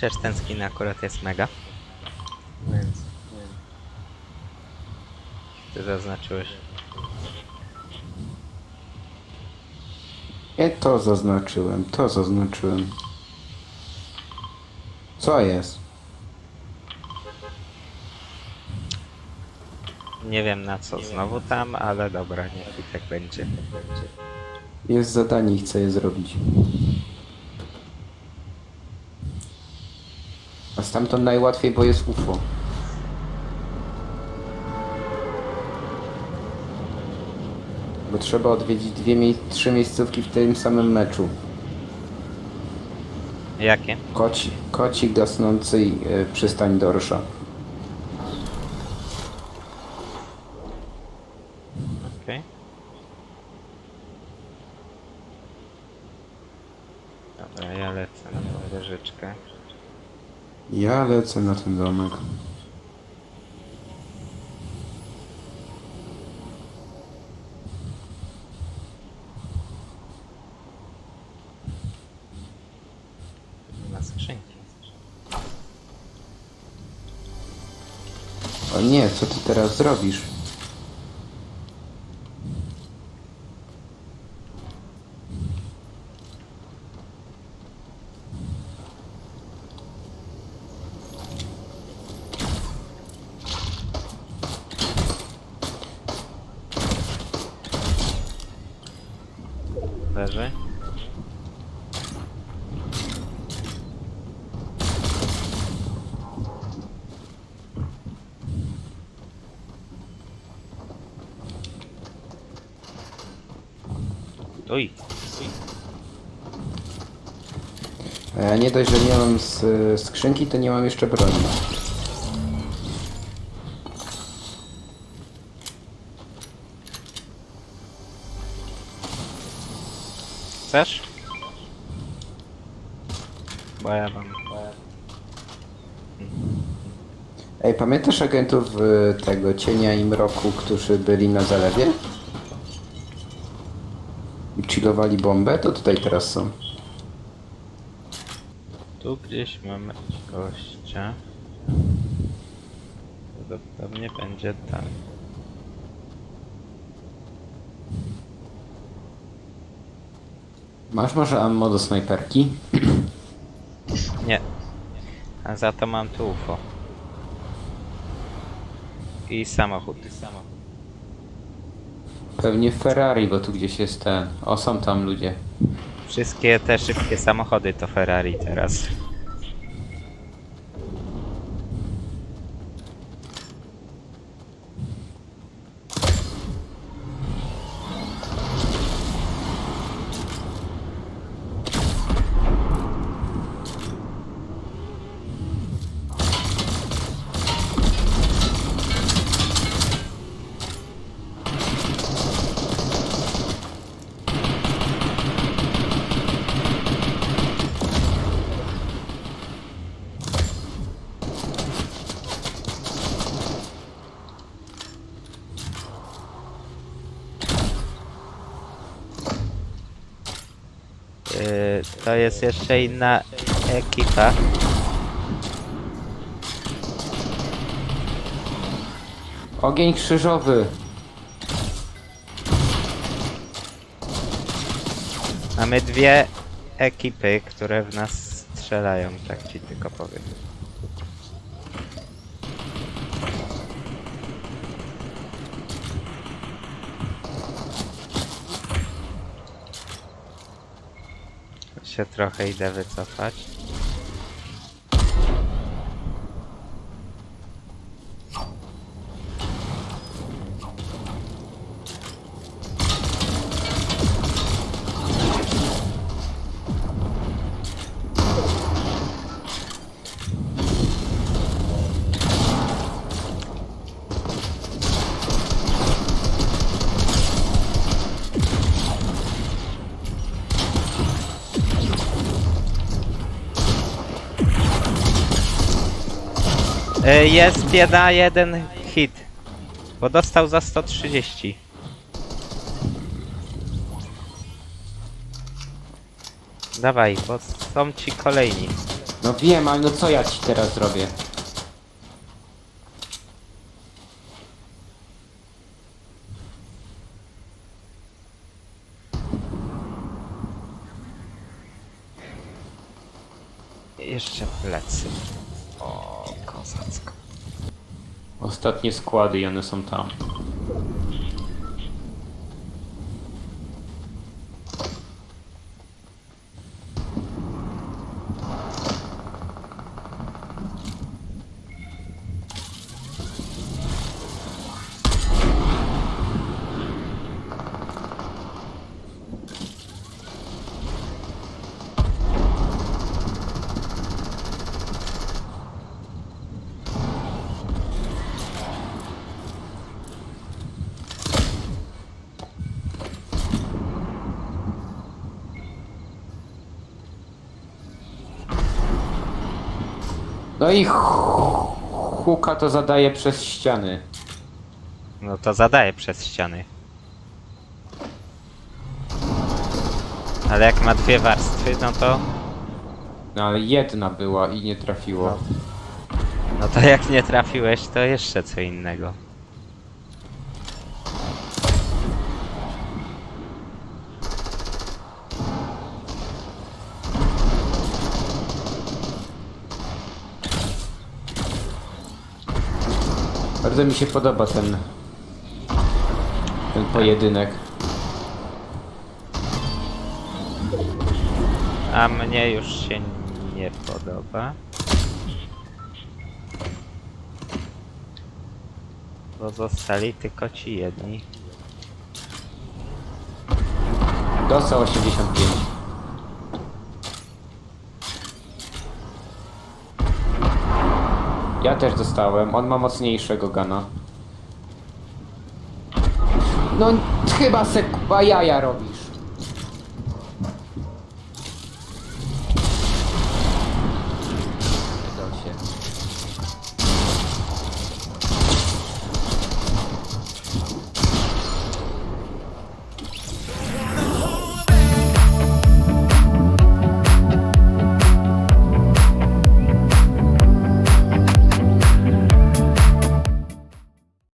Chociaż ten skin akurat jest mega. Więc... Ty zaznaczyłeś. Nie to zaznaczyłem, to zaznaczyłem. Co jest? Nie wiem na co znowu tam, ale dobra, niech i tak będzie. Jest zadanie i chcę je zrobić. Stamtąd najłatwiej, bo jest UFO. Bo trzeba odwiedzić dwie, mie- trzy miejscówki w tym samym meczu. Jakie? Koci, koci gasnący i y, przystań dorsza. Okej. Dobra, ja lecę na tą wieżyczkę. Ja lecę na ten domek. Na skrzynki. O nie, co ty teraz zrobisz? Leży. A ja nie dość, że nie mam z, skrzynki, to nie mam jeszcze broni. Chcesz? Bo ja mam... Ej, pamiętasz agentów y, tego cienia i mroku, którzy byli na zalewie? I chillowali bombę? To tutaj teraz są. Tu gdzieś mamy gościa. Prawdopodobnie będzie tam. Masz może ammo do snajperki? Nie. A za to mam tu UFO. I samochód. Pewnie Ferrari, bo tu gdzieś jest ten. O, są tam ludzie. Wszystkie te szybkie samochody to Ferrari teraz. To jest jeszcze inna ekipa. Ogień krzyżowy! Mamy dwie ekipy, które w nas strzelają, tak ci tylko powiem. Się trochę idę wycofać. Y, Jest bieda jeden hit. Bo dostał za 130. Dawaj, bo są ci kolejni. No wiem, ale no co ja ci teraz zrobię? Jeszcze plecy. Ostatnie składy i one są tam. No i hu- huka to zadaje przez ściany. No to zadaje przez ściany. Ale jak ma dwie warstwy, no to... No ale jedna była i nie trafiło. No to jak nie trafiłeś, to jeszcze co innego. Bardzo mi się podoba ten ten pojedynek. A mnie już się nie podoba. Bo zostali tylko ci jedni. Dostał 85. Ja też dostałem. On ma mocniejszego gana. No chyba se kuba jaja robisz.